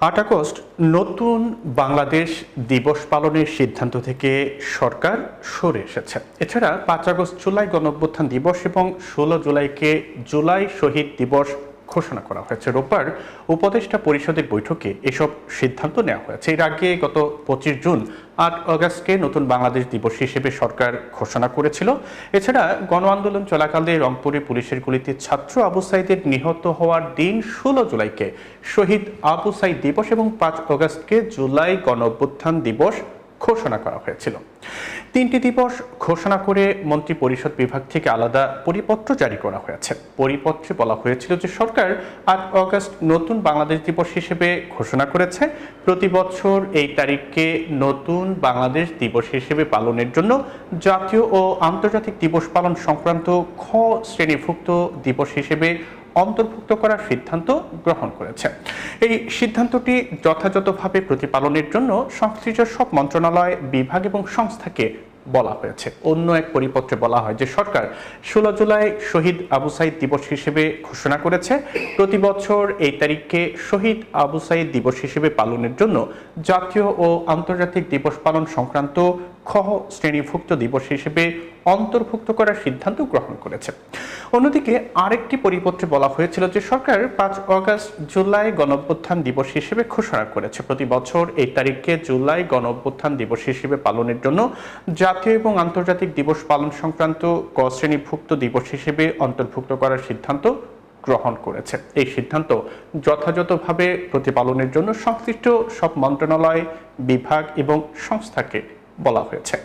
আট আগস্ট নতুন বাংলাদেশ দিবস পালনের সিদ্ধান্ত থেকে সরকার সরে এসেছে। এছাড়া পাঁচ আগস্ট জুলাই গণঅভ্যুত্থান দিবস এবং ষোলো জুলাইকে জুলাই শহীদ দিবস ঘোষণা করা হয়েছে। রোববার উপদেষ্টা পরিষদের বৈঠকে এসব সিদ্ধান্ত নেওয়া হয়েছে। এর আগে গত পঁচিশ জুন আট অগাস্টকে নতুন বাংলাদেশ দিবস হিসেবে সরকার ঘোষণা করেছিল। এছাড়া গণ আন্দোলন চলাকালে রংপুরে পুলিশের গুলিতে ছাত্র আবু সাইদের নিহত হওয়ার দিন ষোলো জুলাইকে শহীদ আবু সাইদ দিবস এবং পাঁচ অগাস্টকে জুলাই গণ দিবস ঘোষণা করা হয়েছিল। তিনটি দিবস ঘোষণা করে মন্ত্রী পরিষদ বিভাগ থেকে আলাদা পরিপত্র জারি করা হয়েছে। পরিপত্রে বলা হয়েছিল যে সরকার আট অগস্ট নতুন বাংলাদেশ দিবস হিসেবে ঘোষণা করেছে। প্রতি বছর এই তারিখকে নতুন বাংলাদেশ দিবস হিসেবে পালনের জন্য জাতীয় ও আন্তর্জাতিক দিবস পালন সংক্রান্ত খ শ্রেণীভুক্ত দিবস হিসেবে অন্তর্ভুক্ত করার সিদ্ধান্ত গ্রহণ করেছে। এই সিদ্ধান্তটি যথাযথভাবে প্রতিপালনের জন্য সংশ্লিষ্ট সব মন্ত্রণালয়, বিভাগ এবং সংস্থাকে বলা হয়েছে। অন্য এক পরিপত্রে বলা হয় যে, সরকার ষোলো জুলাই শহীদ আবু সাইদ দিবস হিসেবে ঘোষণা করেছে। প্রতি বছর এই তারিখকে শহীদ আবু সাইদ দিবস হিসেবে পালনের জন্য জাতীয় ও আন্তর্জাতিক দিবস পালন সংক্রান্ত খ শ্রেণীভুক্ত দিবস হিসেবে অন্তর্ভুক্ত করার সিদ্ধান্ত গ্রহণ করেছে। অন্যদিকে আরেকটি পরিপত্রে বলা হয়েছিল যে সরকার পাঁচ অগস্ট জুলাই গণঅভ্যুত্থান দিবস হিসেবে ঘোষণা করেছে। প্রতি বছর এই তারিখকে জুলাই গণঅভ্যুত্থান দিবস হিসেবে পালনের জন্য জাতীয় এবং আন্তর্জাতিক দিবস পালন সংক্রান্ত ক শ্রেণীভুক্ত দিবস হিসেবে অন্তর্ভুক্ত করার সিদ্ধান্ত গ্রহণ করেছে। এই সিদ্ধান্ত যথাযথভাবে প্রতিপালনের জন্য সংশ্লিষ্ট সব মন্ত্রণালয়, বিভাগ এবং সংস্থাকে বলা হয়েছে।